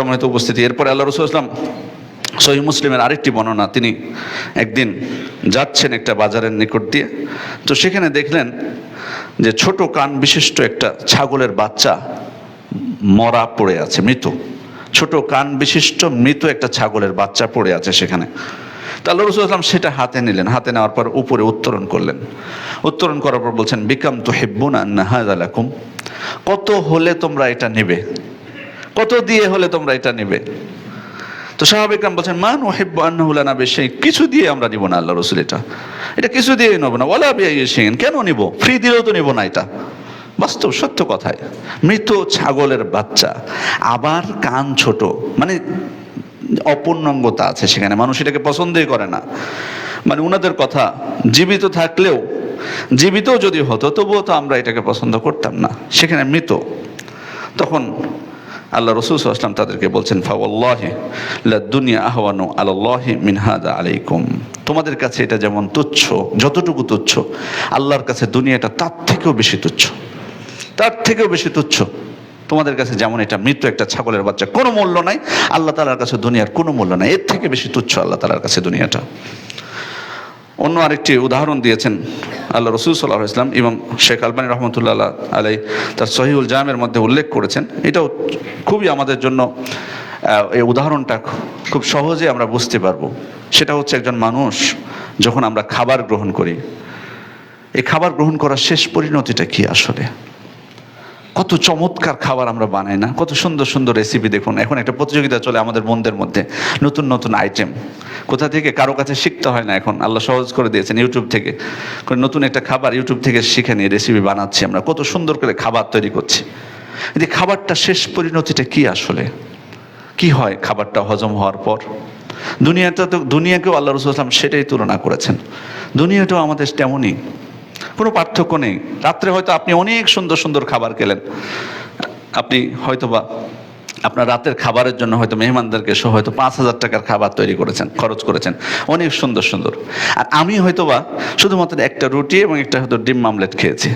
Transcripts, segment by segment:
সম্মানিত উপস্থিতি। এরপরে আল্লাহ রসুল ইসলাম সহি মুসলিমের আরেকটি বর্ণনা, তিনি একদিন যাচ্ছেন একটা বাজারের নিকট দিয়ে। তো সেখানে দেখলেন যে ছোট কান বিশিষ্ট একটা ছাগলের বাচ্চা মরা পড়ে আছে, মৃত। ছোট কান বিশিষ্ট, মৃত একটা ছাগলের বাচ্চা পড়ে আছে সেখানে। তা আল্লাহ রসুল আসলাম সেটা হাতে নিলেন। হাতে নেওয়ার পর উপরে উত্তরণ করলেন। উত্তরণ করার পর বলছেন, বিকাম তো হেব্বুন আন্নাহাদালাকুম কত হলে তোমরা এটা নেবে? কত দিয়ে হলে তোমরা এটা নেবে? তো সাহাবিকরাম বলছেন মান ওহেব্ব আন্নাহুলানা বেশি কিছু দিয়ে আমরা নিব না আল্লাহ রসুল এটা। এটা কিছু দিয়ে নেব না। ওলা বিয়াইসিন কেন নিব? ফ্রি দিলেও তো নিব না এটা। বাস্তব, সত্য কথায়। মৃত ছাগলের বাচ্চা, আবার কান ছোট মানে অপূর্ণাঙ্গতা আছে সেখানে। মানুষ এটাকে পছন্দই করে না। মানে ওনাদের কথা, জীবিত থাকলেও, জীবিতও যদি হতো, তবুও তো আমরা এটাকে পছন্দ করতাম না। সেখানে মৃত। তখন আল্লাহ রসুল আসলাম তাদেরকে বলছেন, ফাওয়াল্লাহি দুনিয়া আহওয়ানু আল্লাহি মিনহাদা আলাইকুম। তোমাদের কাছে এটা যেমন তুচ্ছ, যতটুকু তুচ্ছ, আল্লাহর কাছে দুনিয়াটা তার থেকেও বেশি তুচ্ছ। তার থেকেও বেশি তুচ্ছ। তোমাদের কাছে যেমন এটা মৃত্যু একটা ছাগলের বাচ্চা, কোনো মূল্য নাই। আল্লাহ তালার কাছে দুনিয়ার কোনো মূল্য নাই। এর থেকে বেশি তুচ্ছ আল্লাহ তালার কাছে দুনিয়াটা। অন্য আরেকটি উদাহরণ দিয়েছেন আল্লাহ রসুল সাল্লাহ ইসলাম এবং শেখ আলবানী রহমতুল্লাহ আলাই তার সহিউল জামের মধ্যে উল্লেখ করেছেন। এটাও খুবই আমাদের জন্য এই উদাহরণটা খুব সহজে আমরা বুঝতে পারব। সেটা হচ্ছে একজন মানুষ যখন আমরা খাবার গ্রহণ করি, এই খাবার গ্রহণ করার শেষ পরিণতিটা কি আসলে? কত চমৎকার খাবার আমরা বানাই না? কত সুন্দর সুন্দর রেসিপি দেখুন। এখন একটা প্রতিযোগিতা চলে আমাদের বন্ধের মধ্যে, নতুন নতুন আইটেম কোথা থেকে কারও কাছে শিখতে হয় না এখন? আল্লাহ সহজ করে দিয়েছেন ইউটিউব থেকে। নতুন একটা খাবার ইউটিউব থেকে শিখে নিয়ে রেসিপি বানাচ্ছি আমরা। কত সুন্দর করে খাবার তৈরি করছি। এই খাবারটা শেষ পরিণতিটা কি আসলে? কি হয় খাবারটা হজম হওয়ার পর? দুনিয়াটা তো দুনিয়াকেও আল্লাহ রসুল আসলাম সেটাই তুলনা করেছেন। দুনিয়াটাও আমাদের তেমনই। কোনো পার্থক্য নেই। রাত্রে হয়তো আপনি অনেক সুন্দর সুন্দর খাবার খেলেন। আপনি হয়তোবা আপনার রাতের খাবারের জন্য হয়তো মেহমানদেরকে সহ হয়তো পাঁচ হাজার টাকার খাবার তৈরি করেছেন, খরচ করেছেন। অনেক সুন্দর সুন্দর। আর আমি হয়তোবা শুধুমাত্র একটা রুটি এবং একটা হয়তো ডিম মামলেট খেয়েছি।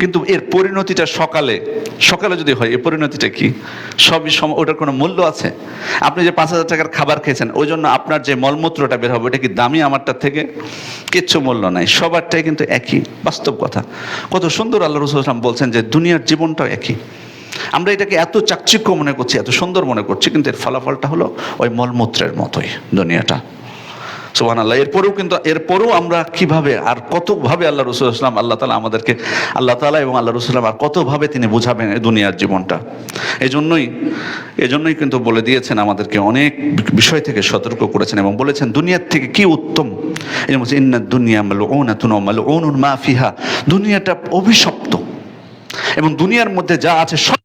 কিন্তু এর পরিণতিটা সকালে সকালে যদি হয়, এর পরিণতিটা কি? সবই ওটার কোনো মূল্য আছে? আপনি যে পাঁচ হাজার টাকার খাবার খেয়েছেন ওই জন্য আপনার যে মলমূত্রটা বের হবে, ওটা কি দামি আমারটার থেকে? কিচ্ছু মূল্য নাই। সবারটাই কিন্তু একই। বাস্তব কথা। কত সুন্দর আল্লাহ রসুলাম বলছেন যে, দুনিয়ার জীবনটাও একই। আমরা এটাকে এত চাকচিক্য মনে করছি, এত সুন্দর মনে করছি, কিন্তু এর ফলাফলটা হলো ওই মলমূত্রের মতোই দুনিয়াটা। সোহান আল্লাহ এরপরেও কিন্তু, এরপরেও আমরা কীভাবে আর কতভাবে আল্লাহ রসুল ইসলাম আল্লাহ তালা আমাদেরকে, আল্লাহ তালা এবং আল্লাহ রসুলাম আর কতভাবে তিনি বুঝাবেন এই দুনিয়ার জীবনটা। এই জন্যই এজন্যই কিন্তু বলে দিয়েছেন আমাদেরকে অনেক বিষয় থেকে সতর্ক করেছেন এবং বলেছেন, দুনিয়ার থেকে কি উত্তম? এই বলছে, ইন্না দুনিয়া মাল ওনা তুন মাল ওনুন মা ফিহা। দুনিয়াটা অভিশপ্ত। এবং দুনিয়ার মধ্যে যা আছে সব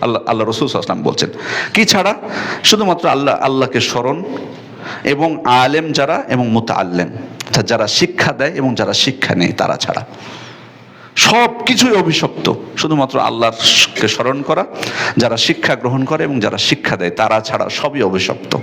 আল্লাহ আল্লাহ রসুল আসলাম বলছেন। কি ছাড়া? শুধুমাত্র আল্লাহ, আল্লাহকে স্মরণ এবং আলেম যারা এবং মোতা আল্লেম অর্থাৎ যারা শিক্ষা দেয় এবং যারা শিক্ষা নেয় তারা ছাড়া। সব কিছুই অভিশপ্ত। শুধুমাত্র আল্লাহকে স্মরণ করা, যারা শিক্ষা গ্রহণ করে এবং যারা শিক্ষা দেয় তারা ছাড়া সবই অভিশপ্ত।